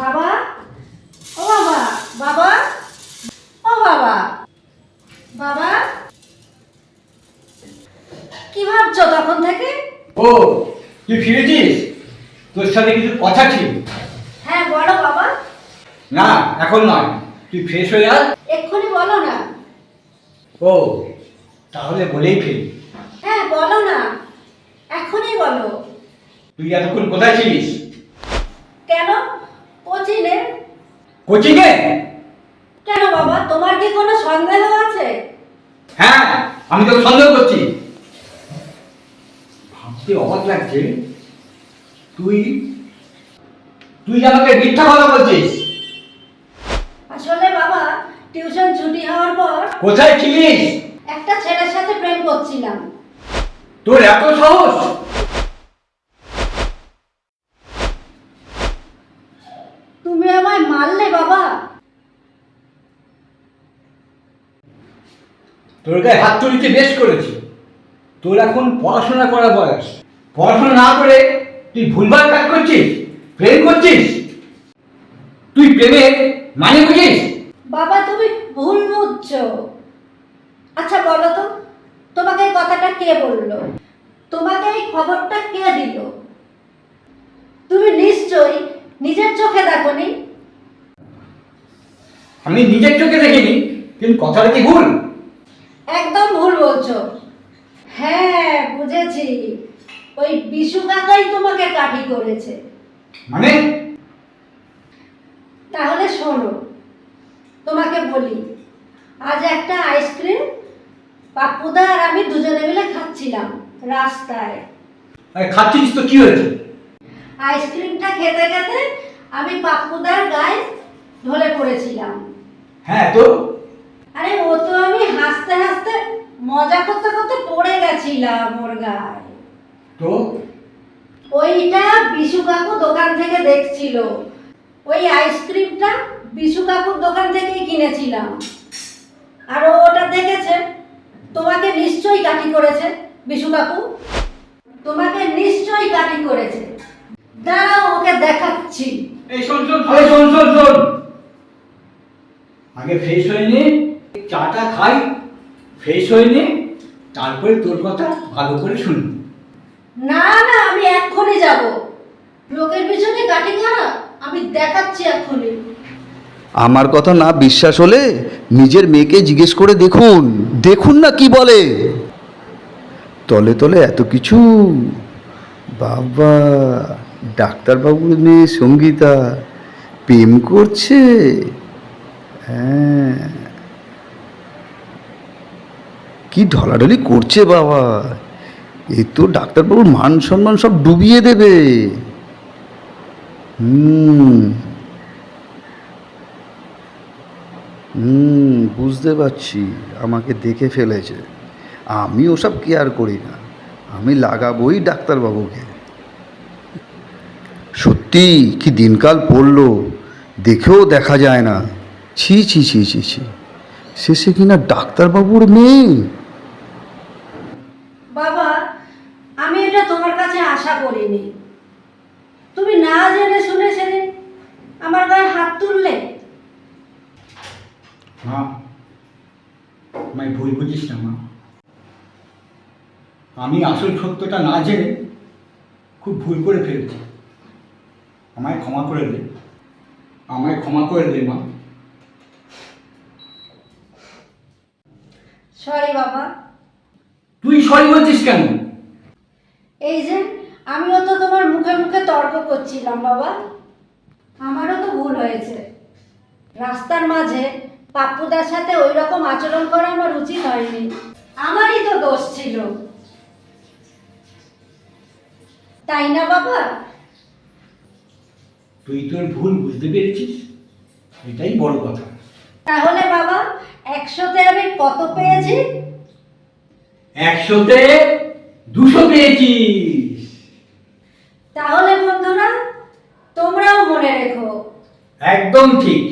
বাবা? ও বাবা বাবা? ও বাবা? বাবা? কি ভাবছ তখন থেকে? ও তুই ফিরেছিস? তোর সাথে কিছু কথা ছিল। হ্যাঁ বলো বাবা। না এখন নয়। তুই ফ্রেশ হয়ে আয়। এক্ষুনি বলো না। ও তাহলে বলেই ফেলি। হ্যাঁ বলো না। এখনই বলো। তুই এতক্ষণ কোথায় ছিলিস কেন কোচিনে কোচিংয়ে? কেন বাবা? তোমার কি কোনো সন্দেহ আছে? হ্যাঁ আমি তো সন্দেহ করছি। ভাবতে অবাক লাগছে। তুই তুই আমাকে মিথ্যা কথা বলছিস। আসলে বাবা টিউশন ছুটি হওয়ার পর কোথায় ছিলিস? একটা ছেলের সাথে প্রেম করছিলাম। তোর এত সাহস তুমি আমায় মারলে বাবা। তোর গায়ে হাত তুলিতে বেশ করেছি। তোর এখন পড়াশোনা করা বয়স। পড়াশোনা না করে তুই ভুলভাল কাজ করছিস? প্রেম করছিস? তুই প্রেমের মানে বুঝিস? বাবা তুমি ভুল বুঝছ। আচ্ছা বলো তো তোমাকে এই কথাটা কে বলল? তোমাকে এই খবরটা কে দিল? তুমি নিশ্চয়ই নিজের চোখে দেখোনি আমি নিজের চোখে দেখিনি কিন্তু কথাটা কি ভুল? একদম ভুল বলছো। হ্যাঁ বুঝেছি। ওই বিশু কাকাই তোমাকে কাঠি করেছে। মানে? তাহলে শোনো তোমাকে বলি আজ একটা আইসক্রিম পাপ্পুদা আর আমি দুজনে মিলে খাচ্ছিলাম রাস্তায়। খাচ্ছিস তো কি হয়েছে? আইসক্রিমটা খেতে খেতে আমি পাপ্পুদার গায়ে ঢলে পড়েছিলাম। হ্যাঁ তো? আরে ও তো আমি হাসতে হাসতে মজা করতে করতে পড়ে গেছিলাম ওর গায়ে। তো? ওইটা বিশু কাকু দোকান থেকে দেখছিল। ওই আইসক্রিমটা বিশু কাকুর দোকান থেকেই কিনেছিলাম। আর ও ওটা দেখেছে তোমাকে নিশ্চয়ই কাটি করেছে বিশু কাকু। তোমাকে নিশ্চয়ই কাটি করেছে। দাঁড়াও ওকে দেখাচ্ছি। এই শোন শোন আরে শোন শোন শোন। আগে ফ্রেশ হয়ে নে চাটা খাই ফ্রেশ হয়ে নে তারপরে তোর কথা ভালো করে শুনি। না না আমি এক্ষুনি যাব। লোকের পিছনে কাটি করা আমি দেখাচ্ছি এক্ষুনি। আমার কথা না বিশ্বাস হলে নিজের মেয়েকে জিজ্ঞেস করে দেখুন। দেখুন না কি বলে। তলে তলে এত কিছু। বাবা ডাক্তারবাবুর মেয়ে সঙ্গীতা প্রেম করছে। হ্যাঁ। কি ঢলাঢলি করছে বাবা? এ তো ডাক্তারবাবুর মান সম্মান সব ডুবিয়ে দেবে। হুম। হুম, বুঝতে পারছি। আমাকে দেখে ফেলেছে। আমি ওসব কেয়ার করি না। আমি লাগাবোই ডাক্তারবাবুকে। সত্যি কি দিনকাল পড়ল? দেখেও দেখা যায় না। ছি ছি ছি ছি ছি। শেষে কিনা ডাক্তারবাবুর মেয়ে? বাবা আমি এটা তোমার কাছে আশা করিনি। তুমি না জেনে শুনে সেদিন আমার গায়ে হাত তুললে। মা আমায় ভুল বুঝিস না মা। আমি আসল সত্যটা না জেনে খুব ভুল করে ফেলেছি। আমায় ক্ষমা করে দে। আমায় ক্ষমা করে দে মা। সরি বাবা। তুই সরি বলছিস কেন? এই যে আমিও তো তোমার মুখে মুখে তর্ক করছিলাম বাবা। আমারও তো ভুল হয়েছে। রাস্তার মাঝে পাপ্পুদার সাথে ওই রকম আচরণ করা আমার উচিত হয়নি। আমারই তো দোষ ছিল। তাই না বাবা? তুই তোর ভুল বুঝতে পেরেছিস? এটাই বড় কথা। তাহলে বাবা একশোতে আমি কত পেয়েছি? একশোতে দুশো পেয়েছিস তাহলে বন্ধুরা তোমরাও মনে রেখো। একদম ঠিক।